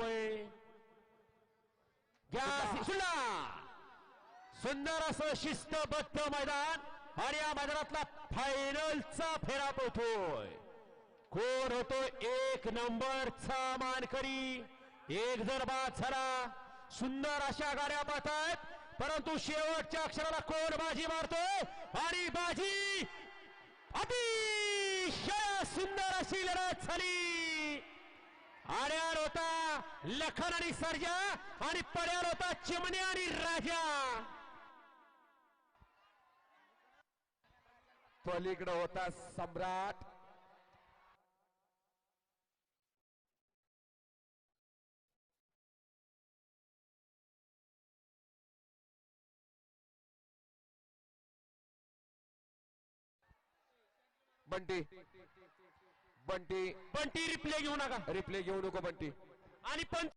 रुपये गॅस सुला सुंदर असं शिस्तबद्ध मैदान आणि या मैदानातला फायनलचा फेरा पोहतोय कोण होतो एक नंबरचा मानकरी? एक जर बाद झाला सुंदर अशा गाड्या पाहतात परंतु शेवटच्या अक्षराला कोण बाजी मारतोय? आणि बाजी! अतिशय सुंदर अशी लढत झाली. आड्यावर होता. लखन आणि सर्जा आणि पड्यावर होता चिमण्या आणि राजा. पलीकडे होता सम्राट. बंटी. बंटी. ती रिप्ले घेऊ नका. रिप्ले घेऊ नको बंटी. आणि पंच